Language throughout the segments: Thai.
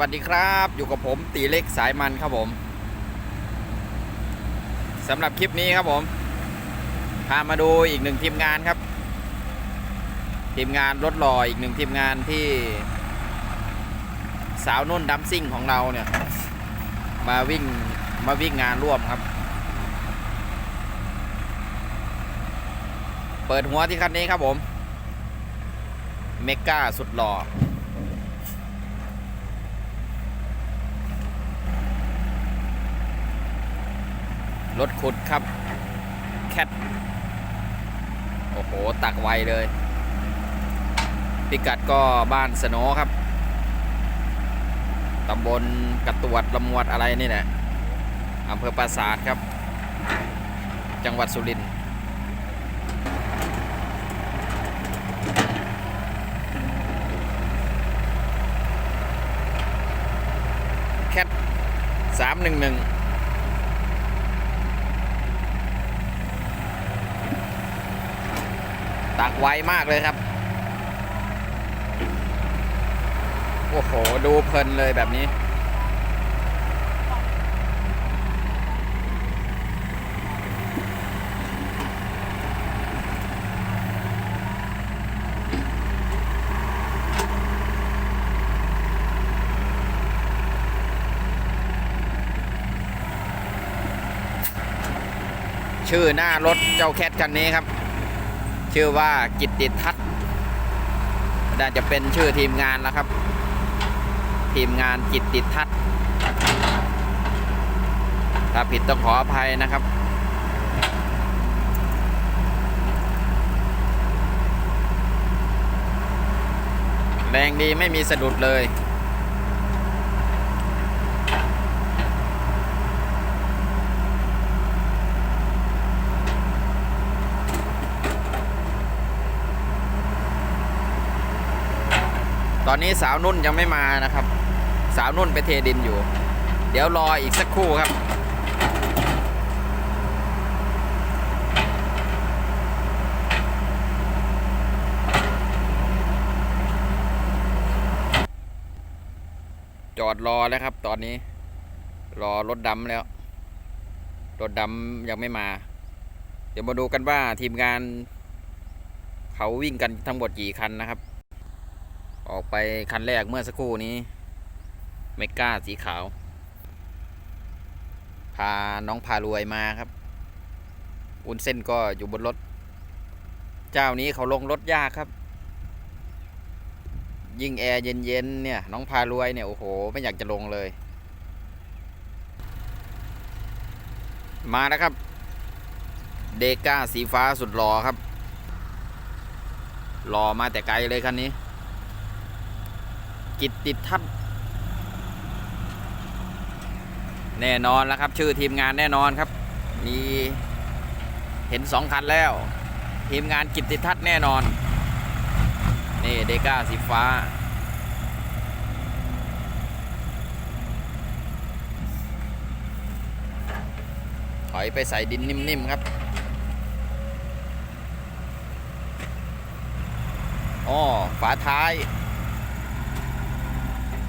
วัสดีครับ อยู่กับผมตีเล็กสายมันครับผมสำหรับคลิปนี้ครับผม พามาดูอีกหนึ่งทีมงานครับ ทีมงานรถล่ออีกหนึ่งทีมงานที่สาวนุ่นดัมซิ่งของเราเนี่ย มาวิ่งมาวิ่งงานร่วมครับ เปิดหัวที่คันนี้ครับผม เมก้าสุดหล่อ รถขุดครับ แคท โอ้โห ตักไวเลย พิกัดก็บ้านสโนครับ ตำบลกระตวดลำมวดอะไรนี่แหละอำเภอปราสาทครับ จังหวัดสุรินทร์แคทสามหนึ่งหนึ่ง ตักไวมากเลยครับ โอ้โห ดูเพลินเลยแบบนี้ ชื่อหน้ารถเจ้าแคทคันนี้ครับ ชื่อว่ากิตติทัศน์น่าจะเป็นชื่อทีมงานแล้วครับ ทีมงานกิตติทัศน์ถ้าผิดต้องขออภัยนะครับ แรงดีไม่มีสะดุดเลย อนนี้สาวนุ่นยังไม่มานะครับ สาวนุ่นไปเทดินอยู่ เดี๋ยวรออีกสักครู่ครับ จอดรอแล้วครับ ตอนนี้ รอรถดำแล้ว รถดำยังไม่มา เดี๋ยวมาดูกันว่าทีมงาน เขาวิ่งกันทั้งหมดกี่คันนะครับ ออกไปคันแรกเมื่อสักครู่นี้เมก้าสีขาว พาน้องพารวยมาครับ อุนเส้นก็อยู่บนรถ เจ้านี้เขาลงรถยากครับ ยิ่งแอร์เย็นๆเนี่ย น้องพารวยเนี่ยโอ้โห ไม่อยากจะลงเลย มาแล้วครับ เดก้าสีฟ้าสุดหล่อครับหล่อมาแต่ไกลเลยคันนี้ กิตติทัศน์แน่นอนแล้วครับ ชื่อทีมงานแน่นอนครับ มีเห็นสองคันแล้ว ทีมงานกิตติทัศน์แน่นอน นี่เดก้าสีฟ้า ถอยไปใส่ดินนิ่มๆครับอ๋อฝาท้าย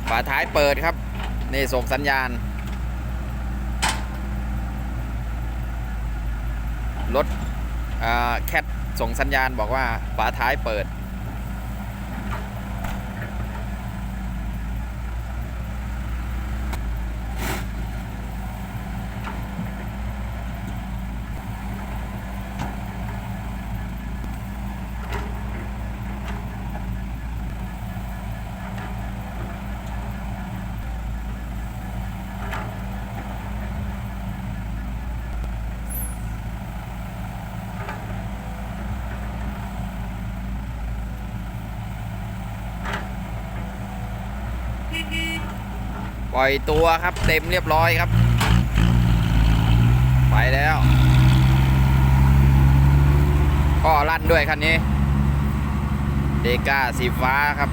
ฝาท้ายเปิดครับ นี่ส่งสัญญาณ รถแคทส่งสัญญาณบอกว่าฝาท้ายเปิด ปล่อยตัวครับเต็มเรียบร้อยครับ ไปแล้วก็ลั่นด้วยคันนี้เดก้าสีฟ้าครับ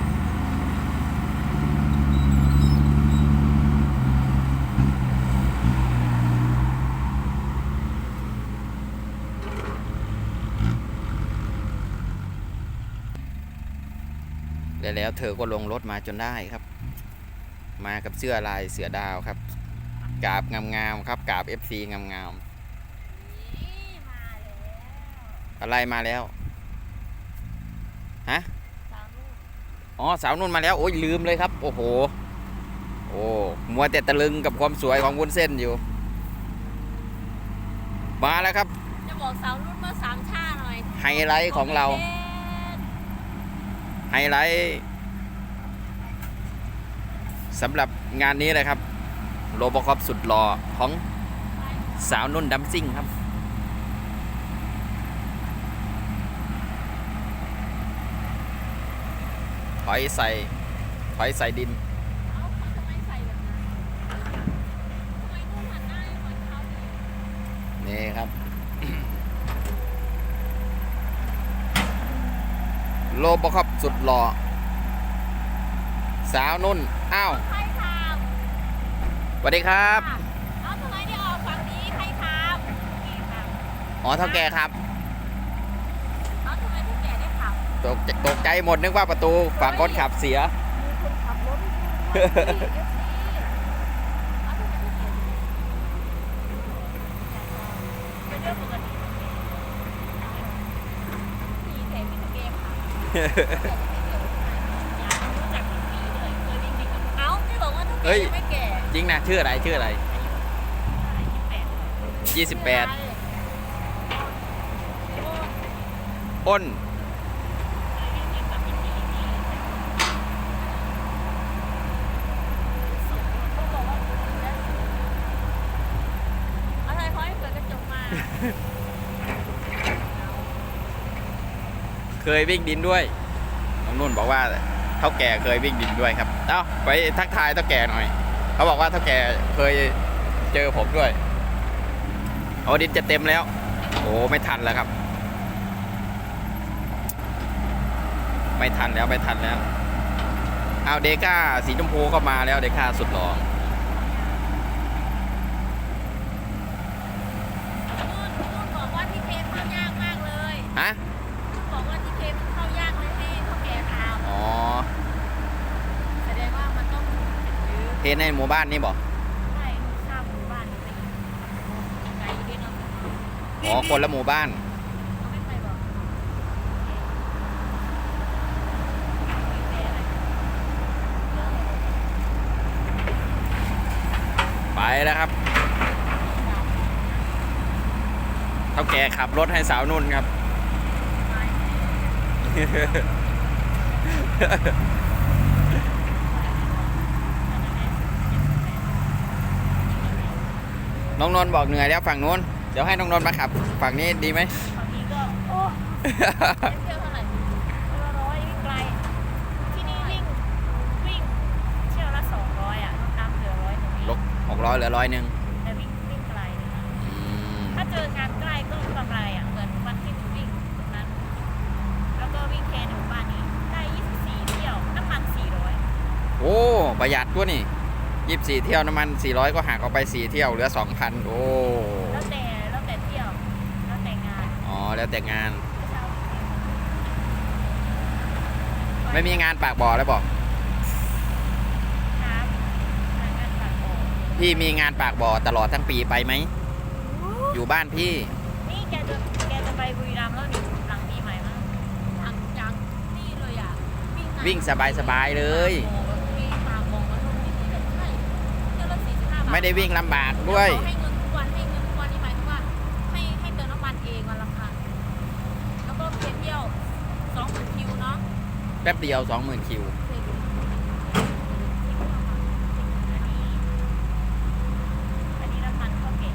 แล้วเธอก็ลงรถมาจนได้ครับ มากับเสื้อลายเสือดาวครับกราบงามๆครับกราบ FC งามนี่มาแล้วๆอะไรมาแล้วฮะสามลูกอ๋อสาวนุ่นมาแล้วโอ้ยลืมเลยครับ โอ้โหโอ้มัวแต่ตะลึงกับความสวยของวุ้นเส้นอยู่ มาแล้วครับ จะบอกสาวรุ่นเมื่อสามชาหน่อยไฮไลท์ของเราไฮไลท์ สำหรับงานนี้เลยครับโรบอคอปสุดหล่อของสาวนุ่นดัมซิ่งครับ ถอยใส่ ถอยใส่ดิน นี่ครับ โลบอคอปสุดหล่อ สาวนุ่น อ้าวใครทสวัสดีครับำเอ้าทำไมได้ออกฝั่งนี้ใครทำนี่ครับอ๋อเท่าแก่ครับเอ้าทำไมทุกแก่ได้ขับตกใจตกใจหมดนึกว่าประตูฝั่งคนขับเสียมีคนขับรถด้วยเอ เฮ้แก่ยยังไม่แก่จริงนะชื่ออะไรชื่ออะไรยี่สิบแปด28 อ้น อะไรเขาให้เปิดกระจกมาเคยวิ่งดินด้วยน้องนุ่นบอกว่า เท่าแก่เคยวิ่งดินด้วยครับ เอ้าไปทักทายเท่าแก่หน่อย เขาบอกว่าเท่าแก่เคยเจอผมด้วยโอ้ดินจะเต็มแล้ว โอ้ไม่ทันแล้วครับ ไม่ทันแล้วไม่ทันแล้ว เอาเดก้าสีชมพูก็มาแล้วเดก้าสุดหล่อ นู่นนู่นบอกว่าที่เทมเข้ายากมากเลย ฮะ บอกว่าที่เทมเข้ายากเลยให้เขาแก่ท อ๋อำแสดงว่ามันต้องหรือ เทนในหมู่บ้านนี่บอกไม่ข้ามหมู่บ้านไปไกลเกินเนาะอ๋อคนละหมู่บ้าน เขาไม่ไปบอกแต่อะไรเรื่องอะไรไปแล้วครับ เท่าแก่ขับรถให้สาวนุ่นครับ น้องนนท์บอกเหนื่อยแล้วฝั่งนู้น เดี๋ยวให้น้องนนท์มาขับ ฝั่งนี้ดีไหม ฝั่งนี้ก็ โอ้เที่ยวเท่าไหร่เที่ยวละร้อยวิ่งไกล ที่นี่วิ่งวิ่งเที่ยวละสองร้อยอะตามเหลือร้อยหนึ่งลกหกร้อยเหลือร้อยหนึ่งแต่วิ่งวิ่งไกลเลยนะอืมถ้าเจองานใกล้ก็กำไรอะ เหมือนวันที่หนูวิ่งตรงนั้น แล้วก็วิ่งแค่ในหมู่บ้านนี้ได้24เที่ยวน้ำมัน400โอ้ประหยัดตัวนี่ ยี่สิบสี่เที่ยวน้ำมันสี่ร้อยก็หักออกไปสี่เที่ยวเหลือสองพันโอ้แล้วแต่แล้วแต่เที่ยวแล้วแต่งานอ๋อแล้วแต่งานเช้าไม่มีงานปากบ่อแล้วบอกครับงานฝากบอกพี่มีงานปากบ่อตลอดทั้งปีไปไหม อยู่บ้านพี่ นี่แกจะแกจะไปบุรีรัมย์แล้วนี่หลังปีใหม่มั้งทางยังนี่เลยอะวิ่งงานวิ่งสบายๆเลย วิ่งมาโมงมาลงนี่ใช่เที่ยวละ45บาท ไม่ได้วิ่งลำบากด้วยเขาให้เงินทุกวันให้เงินทุกวันนี่หมายถึงว่าให้ให้เติมน้ำมันเองวันละพันแล้วก็เพจเที่ยวสองหมื่นคิวเนาะแป๊บเดียวสองหมื่นคิวเพจอันนี้อันนี้น้ำมันเข้าเก่ง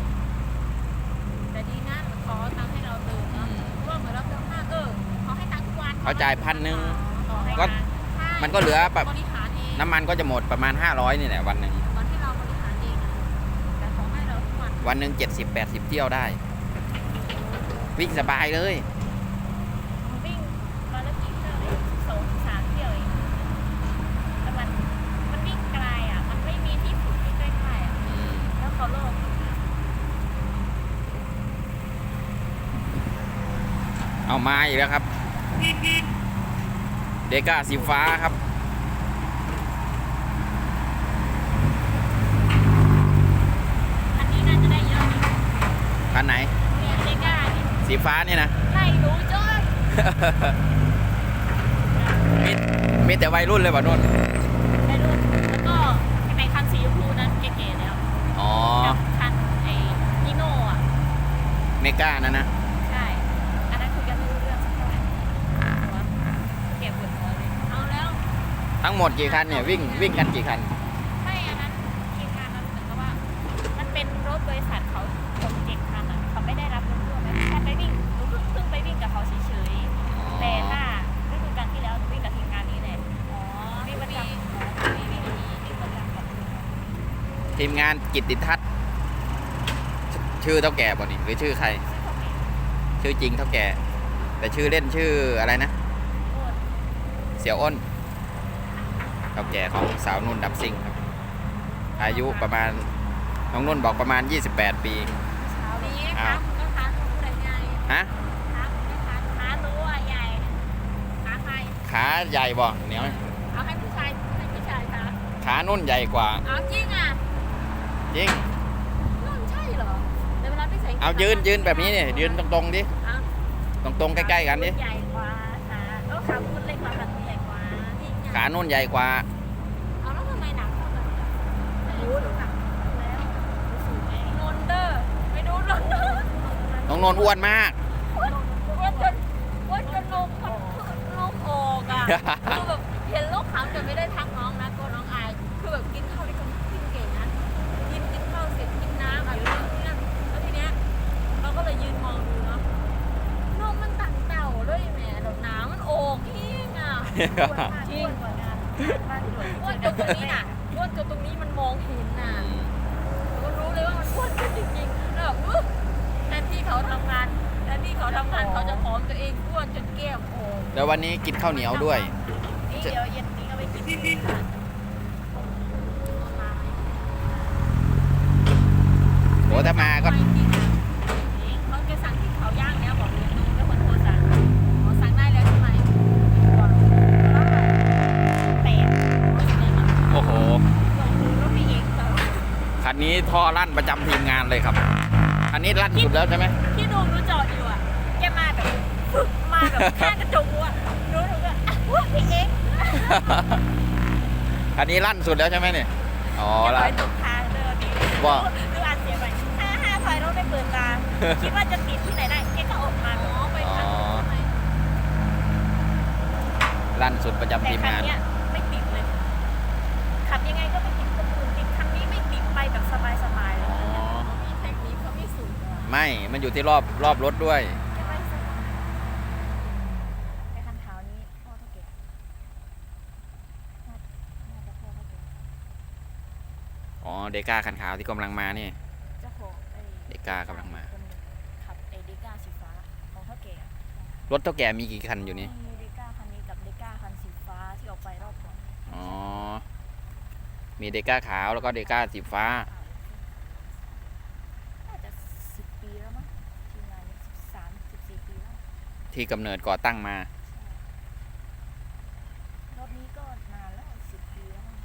แต่ดีนะขอตังค์ให้เราเติมเนาะเพราะว่าเหมือนเราเติมห้าเออเขาให้ตังค์ทุกวันเขาจ่ายพันหนึ่งต่อให้ก็งานใช่มันก็เหลือแบบบริหารเอง น้ำมันก็จะหมดประมาณ 500 นี่แหละวันหนึ่ง วันวันหนึ่งเจ็ดสิบแปดสิบเที่ยวได้ วิ่งสบายเลย วิ่งวันละกี่เที่ยวเองสองสามเที่ยวเองแต่มันมันวิ่งไกลอะ มันไม่มีที่สุดที่ใกล้ๆอะแล้วเขาโลกเอามาอีกแล้วครับ เดก้าสีฟ้าครับ คันไหนเนี่ยเดก้าเนี่ยสีฟ้านี่นะไล่หนูจ้อยมีมีแต่วัยรุ่นเลยป่ะนุ่นไปรุ่นแล้วก็ไอ้คันสีชมพูนั้นเก๋ๆแล้วอ๋อกับคันไอ้นิโน่อะเมกานั่นนะใช่อันนั้นคุยกันไม่รู้เรื่องสักเท่าไหร่หัวเก็บปวดหัวเลยเอาแล้วทั้งหมดกี่คันเนี่ยวิ่งวิ่งกันกี่คันานกิตติทัศน์ชชื่อเท่าแก่ป่ะนี่หรือชื่อใครชื่อเขาเองชื่อจริงเท่าแก่ แต่ชื่อเล่นชื่ออะไรนะโคตรเสี่ยวอ้นเท่าแก่ของสาวนุ่นดับซิ่งครับ อายุประมาณน้องนุ่นบอกประมาณ 28 ปีเช้านี้อ้าวก็ค้าหนูได้ไงฮะค้าไม่ค้าค้าหนูอะใหญ่ค้าใครขาใหญ่บ่เหนียวเอาให้ผู้ชายให้ผู้ชายค้าขานุ่นใหญ่กว่า เอาจริงอะ จริงนั่นใช่เหรอแต่เวลาพี่ใส่เอายืนยืนแบบนี้เนี่ยยืนตรงๆดิเอาตรงๆใกล้ๆกันดิใหญ่กว่าขาแล้วขาพูดเล็กกว่าขาใหญ่กว่าจริงอะขานุ่นใหญ่กว่า เอาแล้วทำไมหนักเท่ากันอะไม่รู้หนูหนักแล้วรู้สึกไงนนเดอร์ไม่รู้นนเดอร์น้องนนท์อ้วนมากว่าจนว่าจนนมมันนมออกอะคือแบบเห็นลูกขำแต่ไม่ได้ทักน้อง จริงอ้วนจนตรงนี้น่ะอ้วนจนตรงนี้มันมองเห็นน่ะก็รู้เลยว่ามันอ้วนขึ้นจริงๆแล้วแบบอุ๊ยแทนที่เขาทำงานแทนที่เขาทำงานเขาจะผอมตัวเองอ้วนจนแก้มโอ่งแล้ววันนี้กินข้าวเหนียวด้วย นี่เดี๋ยวเย็นนี้ก็ไปกินที่ร้านเอามาไหมโอ้ถ้ามาก็ไม่กินอะ นนี้ท่อลั่นประจำทีมงานเลยครับคันนี้ลั่นสุดแล้วใช่ไหมที่ดูรู้จอดอยู่อะแกมาแบบฝึกมาแบบข้างกระจกอะรู้หนูก็อะว่าพี่เองคันนี้ลั่นสุดแล้วใช่ไหมเนี่ยอ๋ออย่าลั่ปล่อนยตกทางเดินดีว่าดูอันเสียไปห้าห้าถอยรถไปเปิดตาคิดว่าจะติดที่ไหนได้แกก็ออกมาเนาะไปทางนู้นทำไมลั่นสุดประจำแต่ทีมคันงาน ไม่ มันอยู่ที่รอบรอบรถด้วยแกไปสบายไอ้คันขาวนี้พ่อเท่าแก่น่าน่าจะพ่อเท่าแก่อ๋อ เดก้าคันขาวที่กำลังมานี่ เจ้าของไอ้เดก้ากำลังมา คนหนึ่งขับไอ้เดก้าสีฟ้าของเท่าแก่อะรถเท่าแก่มีกี่คันอยู่นี่ มีเดก้าคันนี้กับเดก้าคันสีฟ้าที่ออกไปรอบก่อนอ๋อ มีเดก้าขาวแล้วก็เดก้าสีฟ้าน่าจะสิบปีแล้วมั้งทีมงานนี้สิบสามสิบสี่ปีแล้ว ที่กำเนิดก่อตั้งมารถนี้ก็นานแล้วสิบปีแล้วมั้ง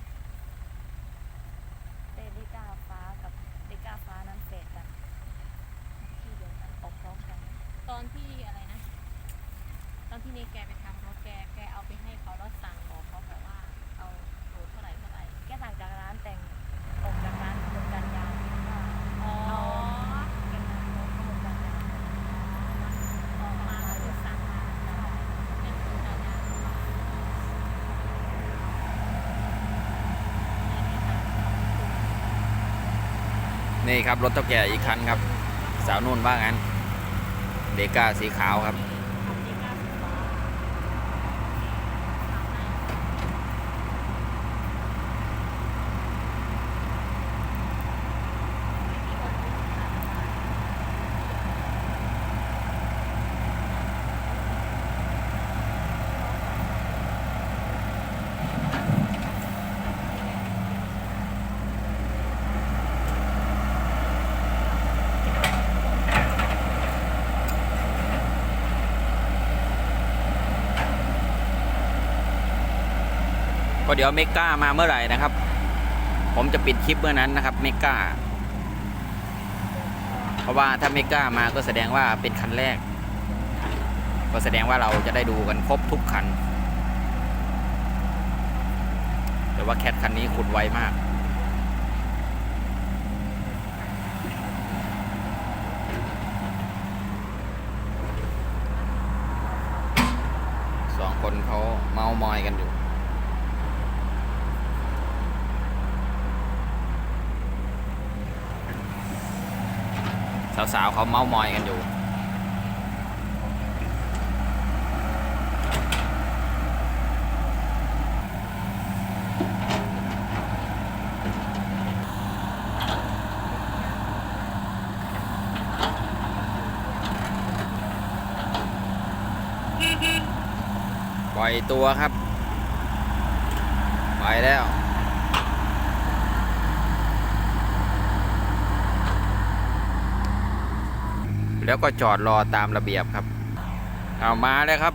แต่เดก้าฟ้ากับเดก้าฟ้านั้นเฟดกันที่เดียวกันออกพร้อมกัน ตอนที่อะไรนะ ตอนที่เนแกไปทำรถแกแกเอาไปให้เขาแล้วสั่งบอกเขาแบบว่าเอาโหลดเท่าไหร่เท่าไหร่แกสั่งจากร้านแต่งออกจากร้านดำกันยางว่าเอาแกมาโหลดเข้าดำกันยางออกมาแล้วจะสั่งมาเป็นดำกันยางมา นี่ครับรถเท่าแก่อีกคันครับ สาวนุ่นว่างั้นเดก้าสีขาวครับ ก็เดี๋ยวเมก้ามาเมื่อไหร่นะครับ ผมจะปิดคลิปเมื่อนั้นนะครับเมก้าเพราะว่าถ้าเมก้ามาก็แสดงว่าเป็นคันแรก ก็แสดงว่าเราจะได้ดูกันครบทุกคัน แต่ว่าแคทคันนี้ขุดไวมาก สองคนเขาเมามอยกันอยู่ สาวๆเขาเมามอยกันอยู่ปล่อยตัวครับ ไปแล้ว แล้วก็จอดรอตามระเบียบครับ เอามาเลยครับ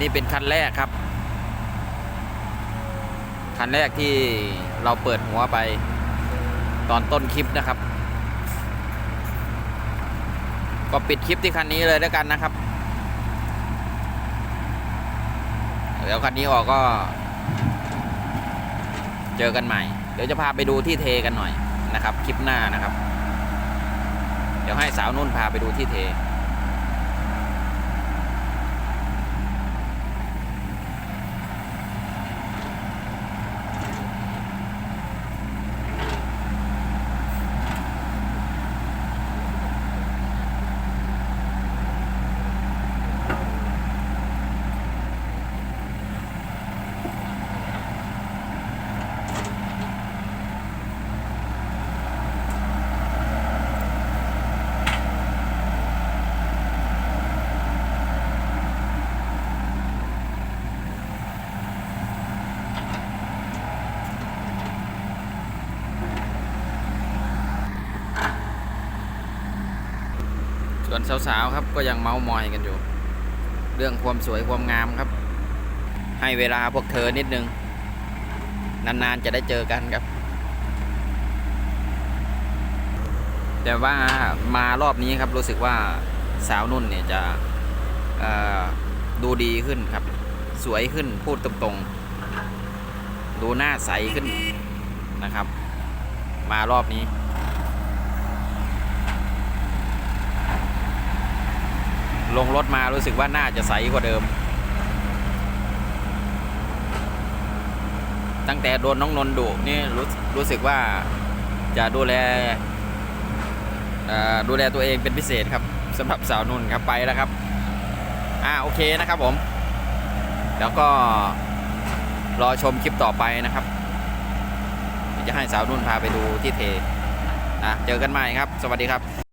นี่เป็นคันแรกครับ คันแรกที่เราเปิดหัวไป ตอนต้นคลิปนะครับ ก็ปิดคลิปที่คันนี้เลยแล้วกันนะครับเดี๋ยวคันนี้ออกก็ เจอกันใหม่ เดี๋ยวจะพาไปดูที่เทกันหน่อยนะครับ คลิปหน้านะครับ ดี๋ยวให้สาวนุ่นพาไปดูที่เท วนสาวๆครับก็ยังเมามอยกันอยู่ เรื่องความสวยความงามครับ ให้เวลาพวกเธอนิดนึง นานๆจะได้เจอกันครับ แต่ว่ามารอบนี้ครับรู้สึกว่าสาวนุ่นเนี่ยจะดูดีขึ้นครับ สวยขึ้นพูดตรงๆ ดูหน้าใสขึ้นนะครับ มารอบนี้ ลงรถมารู้สึกว่าน่าจะใสกว่าเดิม ตั้งแต่โดนน้องนนดุนี่รู้รู้สึกว่าจะดูแลดูแลตัวเองเป็นพิเศษครับสำหรับสาวนุ่นครับไปแล้วครับอ่าโอเคนะครับผม แล้วก็รอชมคลิปต่อไปนะครับ จะให้สาวนุ่นพาไปดูที่เทนะเจอกันใหม่ครับ สวัสดีครับ